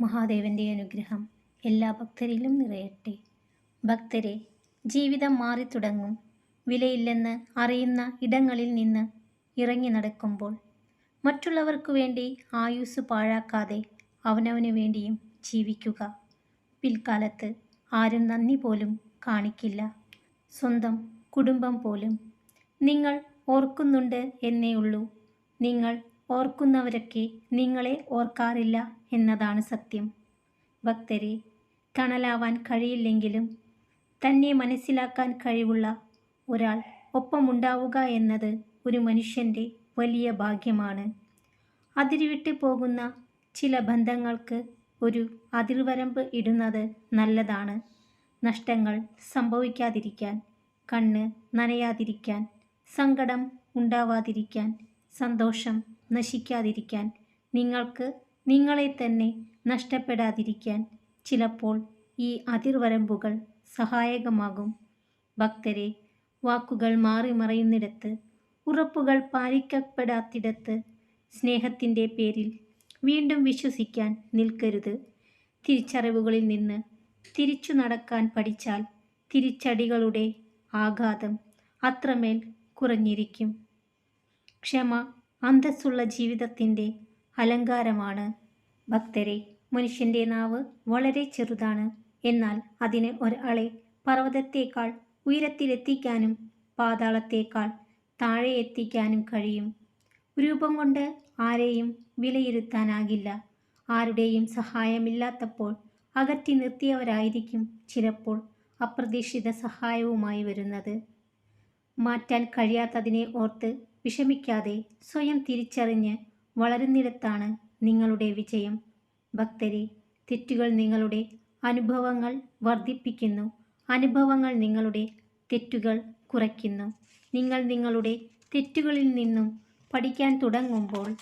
മഹാദേവന്റെ അനുഗ്രഹം എല്ലാ ഭക്തരിലും നിറയട്ടെ. ഭക്തരെ ജീവിതം മാറി തുടങ്ങും. വിലയില്ലെന്ന് അറിയുന്ന ഇടങ്ങളിൽ നിന്ന് ഇറങ്ങി നടക്കുമ്പോൾ മറ്റുള്ളവർക്കു വേണ്ടി ആയുസ് പാഴാക്കാതെ അവനവനു വേണ്ടിയും ജീവിക്കുക. പിൽക്കാലത്ത് ആരും നന്ദി പോലും കാണിക്കില്ല. സ്വന്തം കുടുംബം പോലും. നിങ്ങൾ ഓർക്കുന്നുണ്ട് എന്നേ ഉള്ളൂ. നിങ്ങൾ ഓർക്കുന്നവരൊക്കെ നിങ്ങളെ ഓർക്കാറില്ല എന്നതാണ് സത്യം. ഭക്തരെ തണലാവാൻ കഴിയില്ലെങ്കിലും തന്നെ മനസ്സിലാക്കാൻ കഴിവുള്ള ഒരാൾ ഒപ്പമുണ്ടാവുക എന്നത് ഒരു മനുഷ്യന്റെ വലിയ ഭാഗ്യമാണ്. അതിരുവിട്ട് പോകുന്ന ചില ബന്ധങ്ങൾക്ക് ഒരു അതിർവരമ്പ് ഇടുന്നത് നല്ലതാണ്. നഷ്ടങ്ങൾ സംഭവിക്കാതിരിക്കാൻ കണ്ണ് നനയാതിരിക്കാൻ സങ്കടം ഉണ്ടാവാതിരിക്കാൻ സന്തോഷം നശിക്കാതിരിക്കാൻ നിങ്ങൾക്ക് നിങ്ങളെ തന്നെ നഷ്ടപ്പെടാതിരിക്കാൻ ചിലപ്പോൾ ഈ അതിർവരമ്പുകൾ സഹായകമാകും. ഭക്തരെ വാക്കുകൾ മാറി മറയുന്നിടത്ത് ഉറപ്പുകൾ പാലിക്കപ്പെടാത്തിടത്ത് സ്നേഹത്തിന്റെ പേരിൽ വീണ്ടും വിശ്വസിക്കാൻ നിൽക്കരുത്. തിരിച്ചറിവുകളിൽ നിന്ന് തിരിച്ചു നടക്കാൻ പഠിച്ചാൽ തിരിച്ചടികളുടെ ആഘാതം അത്രമേൽ കുറഞ്ഞിരിക്കും. ക്ഷമ അന്തസ്സുള്ള ജീവിതത്തിന്റെ അലങ്കാരമാണ്. ഭക്തരെ മനുഷ്യന്റെ നാവ് വളരെ ചെറുതാണ്. എന്നാൽ അതിന് ഒരാളെ പർവതത്തേക്കാൾ ഉയരത്തിലെത്തിക്കാനും പാതാളത്തേക്കാൾ താഴെ എത്തിക്കാനും കഴിയും. രൂപം കൊണ്ട് ആരെയും വിലയിരുത്താനാകില്ല. ആരുടെയും സഹായമില്ലാത്തപ്പോൾ അകറ്റി നിർത്തിയവരായിരിക്കും ചിലപ്പോൾ അപ്രതീക്ഷിത സഹായവുമായി വരുന്നത്. മാറ്റാൻ കഴിയാത്തതിനെ ഓർത്ത് വിഷമിക്കാതെ സ്വയം തിരിച്ചറിഞ്ഞ് വളരുന്നിടത്താണ് നിങ്ങളുടെ വിജയം. ഭക്തരെ തെറ്റുകൾ നിങ്ങളുടെ അനുഭവങ്ങൾ വർദ്ധിപ്പിക്കുന്നു. അനുഭവങ്ങൾ നിങ്ങളുടെ തെറ്റുകൾ കുറയ്ക്കുന്നു. നിങ്ങൾ നിങ്ങളുടെ തെറ്റുകളിൽ നിന്നും പഠിക്കാൻ തുടങ്ങുമ്പോൾ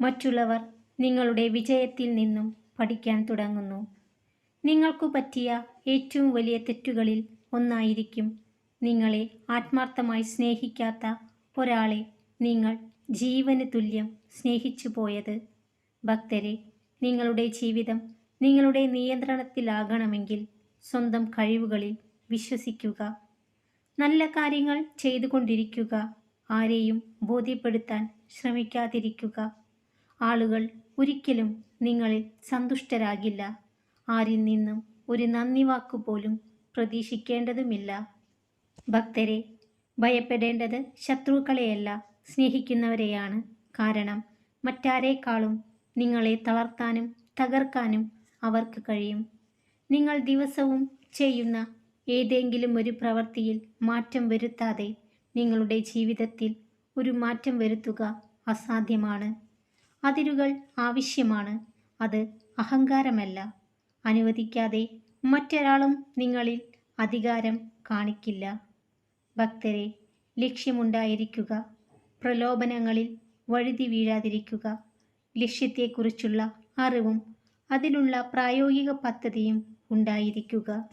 മറ്റുള്ളവർ നിങ്ങളുടെ വിജയത്തിൽ നിന്നും പഠിക്കാൻ തുടങ്ങുന്നു. നിങ്ങൾക്കു പറ്റിയ ഏറ്റവും വലിയ തെറ്റുകളിൽ ഒന്നായിരിക്കും നിങ്ങളെ ആത്മാർത്ഥമായി സ്നേഹിക്കാത്ത ഒരാളെ നിങ്ങൾ ജീവന് തുല്യം സ്നേഹിച്ചു പോയത്. ഭക്തരെ നിങ്ങളുടെ ജീവിതം നിങ്ങളുടെ നിയന്ത്രണത്തിലാകണമെങ്കിൽ സ്വന്തം കഴിവുകളിൽ വിശ്വസിക്കുക. നല്ല കാര്യങ്ങൾ ചെയ്തുകൊണ്ടിരിക്കുക. ആരെയും ബോധ്യപ്പെടുത്താൻ ശ്രമിക്കാതിരിക്കുക. ആളുകൾ ഒരിക്കലും നിങ്ങളിൽ സന്തുഷ്ടരാകില്ല. ആരിൽ നിന്നും ഒരു നന്ദി വാക്കുപോലും പ്രതീക്ഷിക്കേണ്ടതുമില്ല. ഭക്തരെ ഭയപ്പെടേണ്ടത് ശത്രുക്കളെയല്ല സ്നേഹിക്കുന്നവരെയാണ്. കാരണം മറ്റാരേക്കാളും നിങ്ങളെ തളർത്താനും തകർക്കാനും അവർക്ക് കഴിയും. നിങ്ങൾ ദിവസവും ചെയ്യുന്ന ഏതെങ്കിലും ഒരു പ്രവൃത്തിയിൽ മാറ്റം വരുത്താതെ നിങ്ങളുടെ ജീവിതത്തിൽ ഒരു മാറ്റം വരുത്തുക അസാധ്യമാണ്. അതിരുകൾ ആവശ്യമാണ് അത് അഹങ്കാരമല്ല. അനുവദിക്കാതെ മറ്റൊരാളും നിങ്ങളിൽ അധികാരം കാണിക്കില്ല. ഭക്തരെ ലക്ഷ്യമുണ്ടായിരിക്കുക. പ്രലോഭനങ്ങളിൽ വഴുതി വീഴാതിരിക്കുക. ലക്ഷ്യത്തെക്കുറിച്ചുള്ള അറിവും അതിനുള്ള പ്രായോഗിക പദ്ധതിയും ഉണ്ടായിരിക്കുക.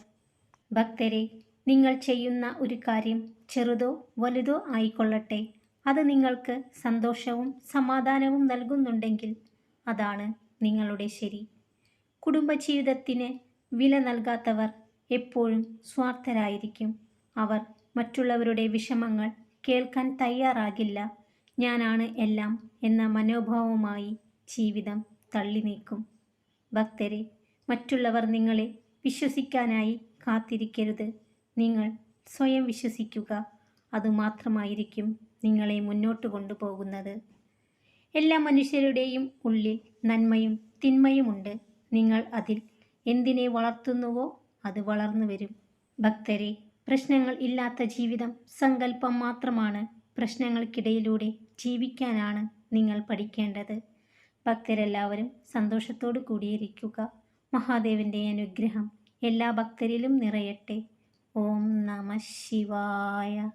ഭക്തരെ നിങ്ങൾ ചെയ്യുന്ന ഒരു കാര്യം ചെറുതോ വലുതോ ആയിക്കൊള്ളട്ടെ. അത് നിങ്ങൾക്ക് സന്തോഷവും സമാധാനവും നൽകുന്നുണ്ടെങ്കിൽ അതാണ് നിങ്ങളുടെ ശരി. കുടുംബജീവിതത്തിന് വില നൽകാത്തവർ എപ്പോഴും സ്വാർത്ഥരായിരിക്കും. അവർ മറ്റുള്ളവരുടെ വിഷമങ്ങൾ കേൾക്കാൻ തയ്യാറാകില്ല. ഞാനാണ് എല്ലാം എന്ന മനോഭാവമായി ജീവിതം തള്ളി നീക്കും ഭക്തരെ മറ്റുള്ളവർ നിങ്ങളെ വിശ്വസിക്കാനായി കാത്തിരിക്കരുത്. നിങ്ങൾ സ്വയം വിശ്വസിക്കുക. അതുമാത്രമായിരിക്കും നിങ്ങളെ മുന്നോട്ട് കൊണ്ടുപോകുന്നത്. എല്ലാ മനുഷ്യരുടെയും ഉള്ളിൽ നന്മയും തിന്മയുമുണ്ട്. നിങ്ങൾ അതിൽ എന്തിനെ വളർത്തുന്നുവോ അത് വളർന്നു വരും ഭക്തരെ പ്രശ്നങ്ങൾ ഇല്ലാത്ത ജീവിതം സങ്കല്പം മാത്രമാണ് പ്രശ്നങ്ങൾക്കിടയിലൂടെ ജീവിക്കാനാണ് നിങ്ങൾ പഠിക്കേണ്ടത്. ഭക്തരെല്ലാവരും സന്തോഷത്തോടു കൂടിയിരിക്കുക. മഹാദേവന്റെ അനുഗ്രഹം എല്ലാ ഭക്തരിലും നിറയട്ടെ. ഓം നമ ശിവായ.